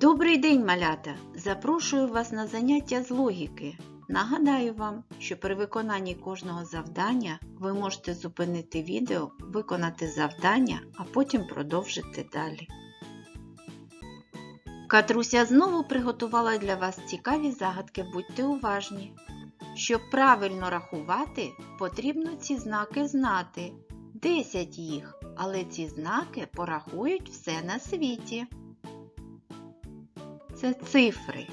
Добрий день, малята! Запрошую вас на заняття з логіки. Нагадаю вам, що при виконанні кожного завдання ви можете зупинити відео, виконати завдання, а потім продовжити далі. Катруся знову приготувала для вас цікаві загадки, будьте уважні. Щоб правильно рахувати, потрібно ці знаки знати. 10 їх, але ці знаки порахують все на світі. Це цифри.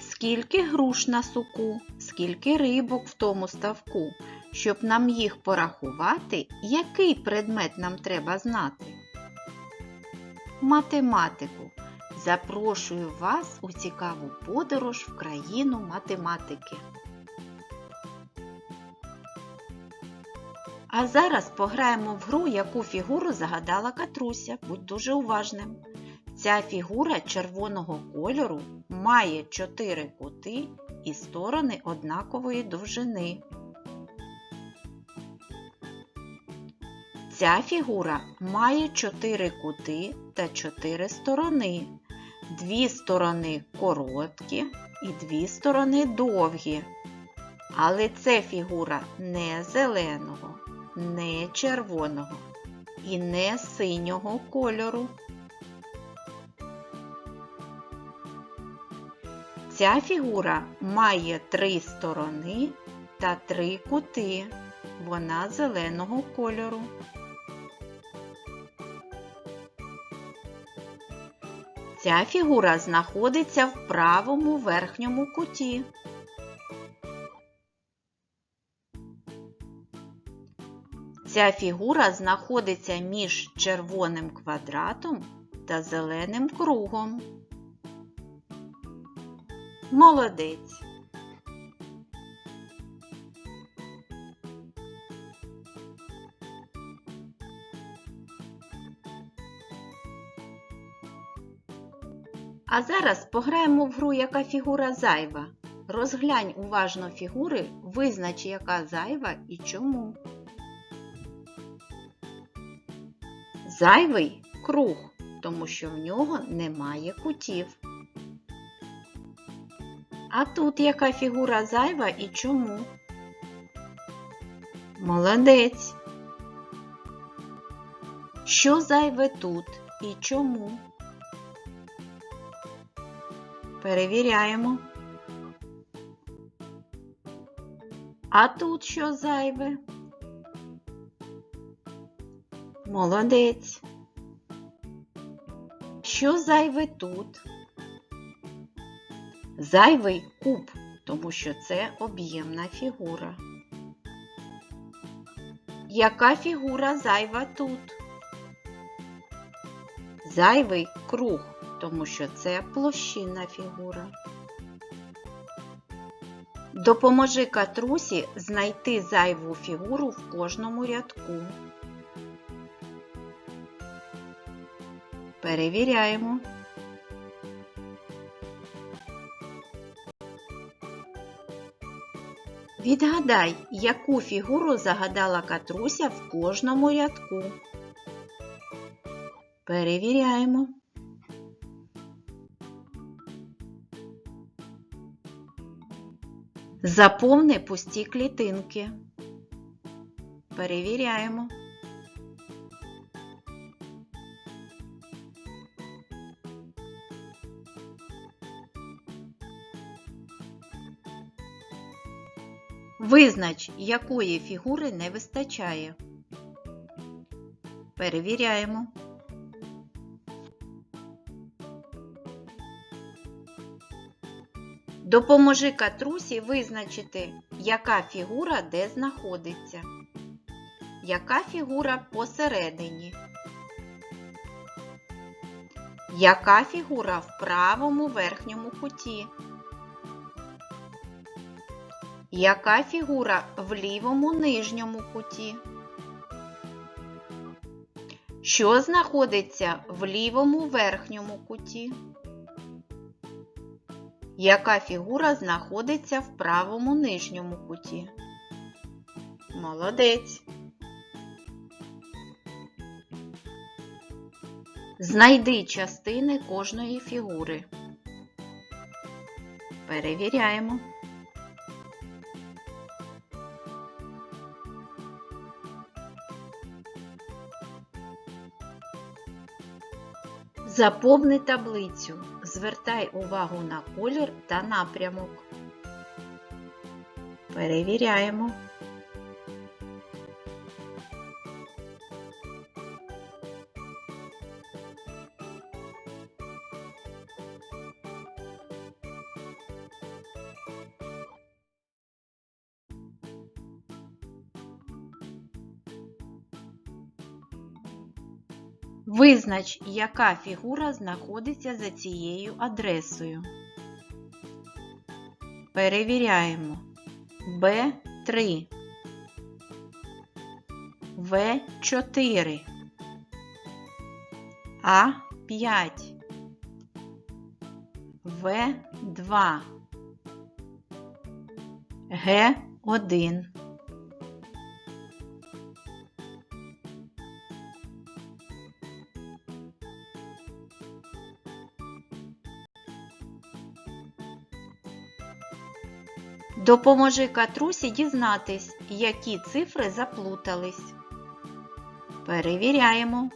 Скільки груш на суку, скільки рибок в тому ставку. Щоб нам їх порахувати, який предмет нам треба знати? Математику. Запрошую вас у цікаву подорож в країну математики. А зараз пограємо в гру, яку фігуру загадала Катруся. Будь дуже уважним. Ця фігура червоного кольору має чотири кути і сторони однакової довжини. Ця фігура має чотири кути та чотири сторони. Дві сторони короткі і дві сторони довгі. Але це фігура не зеленого, не червоного і не синього кольору. Ця фігура має три сторони та три кути. Вона зеленого кольору. Ця фігура знаходиться в правому верхньому куті. Ця фігура знаходиться між червоним квадратом та зеленим кругом. Молодець. А зараз пограємо в гру, яка фігура зайва. Розглянь уважно фігури, визнач, яка зайва і чому. Зайвий круг, тому що в нього немає кутів. А тут яка фігура зайва і чому? Молодець. Що зайве тут і чому? Перевіряємо. А тут що зайве? Молодець. Що зайве тут? Зайвий куб, тому що це об'ємна фігура. Яка фігура зайва тут? Зайвий круг, тому що це площинна фігура. Допоможи катрусі знайти зайву фігуру в кожному рядку. Перевіряємо. Відгадай, яку фігуру загадала Катруся в кожному рядку. Перевіряємо. Заповни пусті клітинки. Перевіряємо. Визнач, якої фігури не вистачає. Перевіряємо. Допоможи катрусі визначити, яка фігура де знаходиться. Яка фігура посередині? Яка фігура в правому верхньому куті? Яка фігура в лівому нижньому куті? Що знаходиться в лівому верхньому куті? Яка фігура знаходиться в правому нижньому куті? Молодець. Знайди частини кожної фігури. Перевіряємо. Заповни таблицю. Звертай увагу на колір та напрямок. Перевіряємо. Визнач, яка фігура знаходиться за цією адресою. Перевіряємо. Б3, В4, А5, В2, Г1. Допоможи Катрусі дізнатись, які цифри заплутались. Перевіряємо.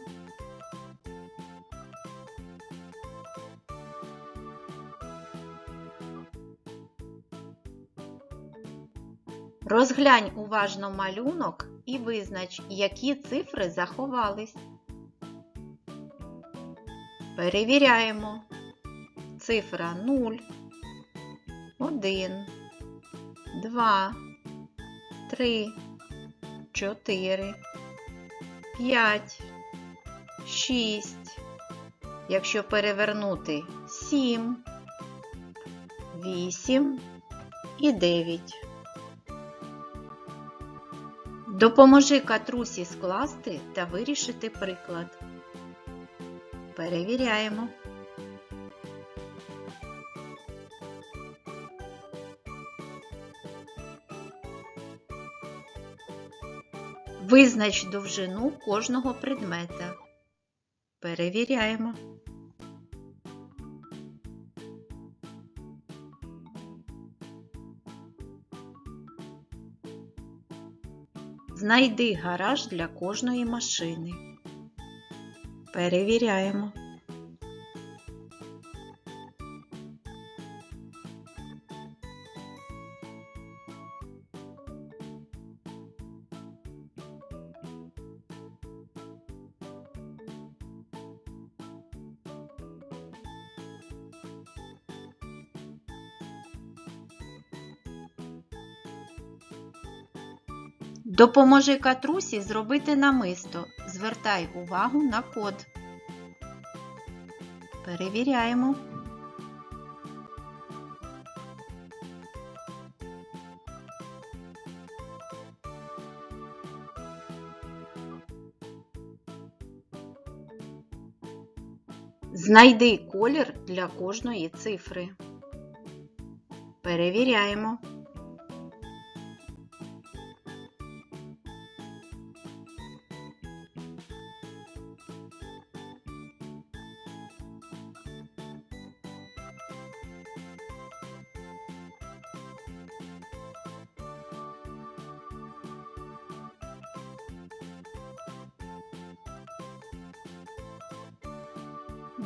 Розглянь уважно малюнок і визнач, які цифри заховались. Перевіряємо. Цифра 0, 1, 2, 3, 4, 5, 6. Якщо перевернути 7, 8 і 9. Допоможи катрусі скласти та вирішити приклад. Перевіряємо. Визнач довжину кожного предмета. Перевіряємо. Знайди гараж для кожної машини. Перевіряємо. Допоможи катрусі зробити намисто. Звертай увагу на код. Перевіряємо. Знайди колір для кожної цифри. Перевіряємо.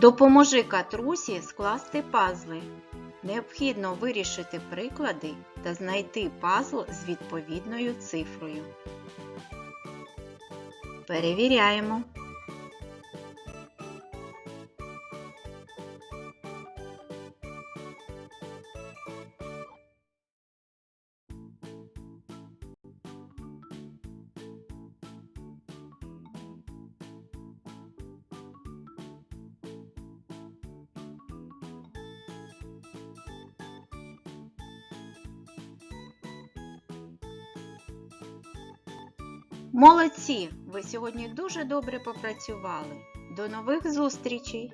Допоможи катрусі скласти пазли. Необхідно вирішити приклади та знайти пазл з відповідною цифрою. Перевіряємо. Молодці! Ви сьогодні дуже добре попрацювали. До нових зустрічей!